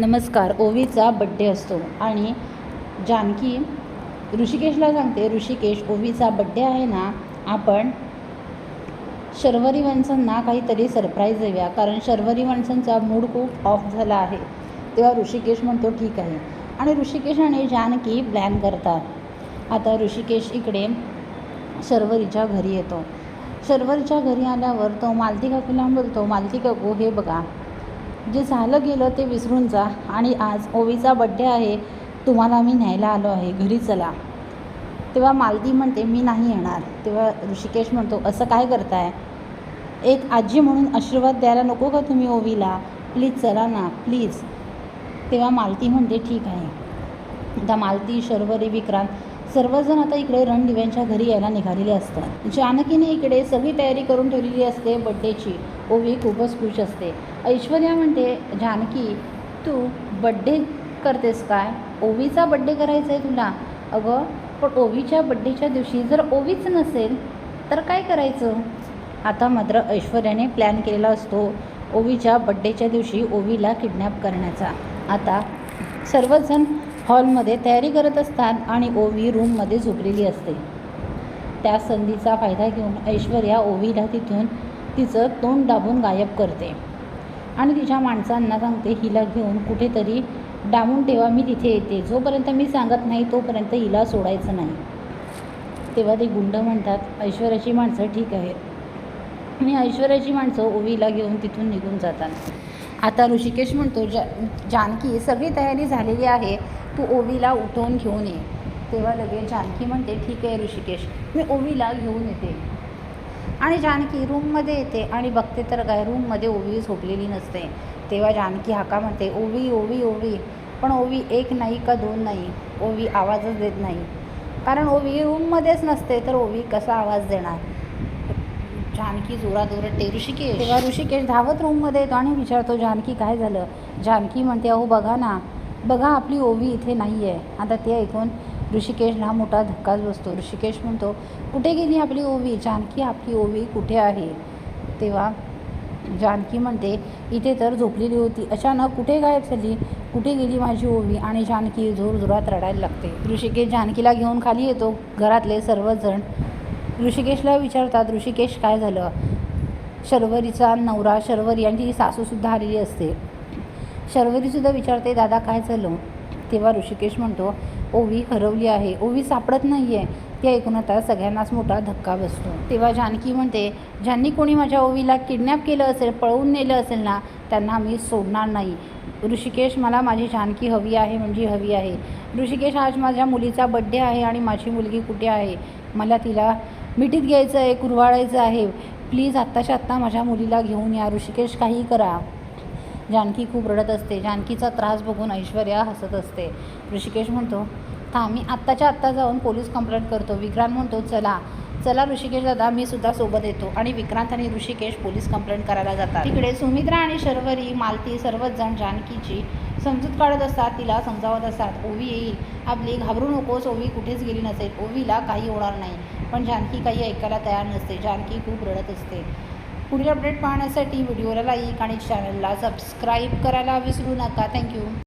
नमस्कार ओवीचा बड्डे असतो आणि जानकी ऋषिकेशला सांगते ऋषिकेश ओवीचा बड्डे आहे ना आपण शर्वरी वंशांना काहीतरी सरप्राईज देऊया. कारण शर्वरी वंशांचा मूड खूप ऑफ झाला आहे. तेव्हा ऋषिकेश म्हणतो ठीक आहे. आणि ऋषिकेश आणि जानकी प्लॅन करतात. आता ऋषिकेश इकडे शर्वरीच्या घरी येतो. शर्वरीच्या घरी आल्यावर तो मालती काकूला बोलतो मालती काकू हे बघा जे झालं गेलं ते विसरून जा आणि आज ओवीचा बड्डे आहे तुम्हाला मी न्यायला आलो आहे घरी चला. तेव्हा मालती म्हणते मी नाही येणार. तेव्हा ऋषिकेश म्हणतो असं काय करताय? एक आजी म्हणून आशीर्वाद द्यायला नको का तुम्ही ओवीला? प्लीज चला ना प्लीज. तेव्हा मालती म्हणते ठीक आहे. आता मालती शर्वरी विक्रांत सर्वजण आता इकडे रणदिव्यांच्या घरी यायला निघालेले असतात. जानकीने इकडे सगळी तयारी करून ठेवलेली असते बड्डेची ओवी खूपच खुश असते. ऐश्वर्या म्हणते जानकी तू बड्डे करतेस काय? ओवीचा बड्डे करायचा आहे तुला. अगं पण ओवीच्या बड्डेच्या दिवशी जर ओवीच नसेल तर काय करायचं? आता मात्र ऐश्वर्याने प्लॅन केलेला असतो ओवीच्या बड्डेच्या दिवशी ओवीला किडनॅप करण्याचा. आता सर्वजण हॉलमध्ये तयारी करत असतात आणि ओवी रूममध्ये झोपलेली असते. त्या संधीचा फायदा घेऊन ऐश्वर्या ओवीला तिथून तिचं तोंड दाबून गायब करते. आणि तिच्या माणसांना सांगते हिला घेऊन कुठेतरी डांबून ठेवा मी तिथे येते. जोपर्यंत मी सांगत नाही तोपर्यंत हिला सोडायचं नाही. तेव्हा ते गुंड म्हणतात ऐश्वर्याची माणसं ठीक आहे आणि ऐश्वर्याची माणसं ओवीला घेऊन तिथून निघून जातात. आता ऋषिकेश म्हणतो जा जानकी सगळी तयारी झालेली आहे. तू ओवीला उठवून घेऊन ये. तेव्हा लगेच जानकी म्हणते ठीक आहे ऋषिकेश मी ओवीला घेऊन येते. आणि जानकी रूममध्ये येते आणि बघते तर काय रूममध्ये ओवी झोपलेली नसते. तेव्हा जानकी हाका म्हणते ओवी ओवी ओवी पण ओवी एक नाही का दोन नाही? ओवी आवाजच देत नाही. कारण ओवी रूममध्येच नसते तर ओवी कसा आवाज देणार? जानकी जोरात ओरडते ऋषिकेश. तेव्हा ऋषिकेश धावत रूममध्ये येतो आणि विचारतो जानकी काय झालं? जानकी म्हणते अहो बघा ना बघा आपली ओवी इथे नाही आहे आता ते ऐकून ऋषिकेशला मोठा धक्काच बसतो. ऋषिकेश म्हणतो कुठे गेली आपली ओवी? जानकी आपली ओवी कुठे आहे? तेव्हा जानकी म्हणते इथे तर झोपलेली होती. अचानक कुठे गायब झाली? कुठे गेली माझी ओवी? आणि जानकी जोरजोरात रडायला लागते. ऋषिकेश जानकीला घेऊन खाली येतो. घरातले सर्वजण ऋषिकेशला विचारतात ऋषिकेश काय झालं? शर्वरीचा नवरा शर्वरी यांची सासूसुद्धा आलेली असते. शर्वरीसुद्धा विचारते दादा काय झालं? तेव्हा ऋषिकेश म्हणतो ओवी हरवली आहे. ओवी सापडत नाही आहे ते ऐकून आता सगळ्यांनाच मोठा धक्का बसतो. तेव्हा जानकी म्हणते ज्यांनी कोणी माझ्या ओवीला किडनॅप केलं असेल पळवून नेलं असेल ना त्यांना मी सोडणार नाही. ऋषिकेश मला माझी जानकी हवी आहे म्हणजे हवी आहे. ऋषिकेश आज माझ्या मुलीचा बड्डे आहे आणि माझी मुलगी कुठे आहे? मला तिला मिठीत घ्यायचं आहे कुरवाळायचं आहे. प्लीज आत्ताच्या आत्ता माझ्या मुलीला घेऊन या. ऋषिकेश काही करा. जानकी खूप रडत असते. जानकीचा त्रास बघून ऐश्वर्या हसत असते. ऋषिकेश म्हणतो थांब मी आत्ताच्या आत्ता जाऊन पोलीस कंप्लेंट करतो. विक्रांत म्हणतो चला चला ऋषिकेश दादा मी सुद्धा सोबत येतो. आणि विक्रांत आणि ऋषिकेश पोलीस कंप्लेंट करायला जातात. तिकडे सुमित्रा आणि शर्वरी मालती सर्वच जण जानकीची समजूत काढत असतात. तिला समजावत असतात ओवी येईल. आपली घाबरू नकोस. ओवी कुठेच गेली नसेल. ओवीला काही होणार नाही. पण जानकी काही ऐकायला तयार नसते. जानकी खूप रडत असते. पुढील अपडेट पाहण्यासाठी व्हिडिओला लाईक आणि चॅनलला सबस्क्राईब करायला विसरू नका. थँक्यू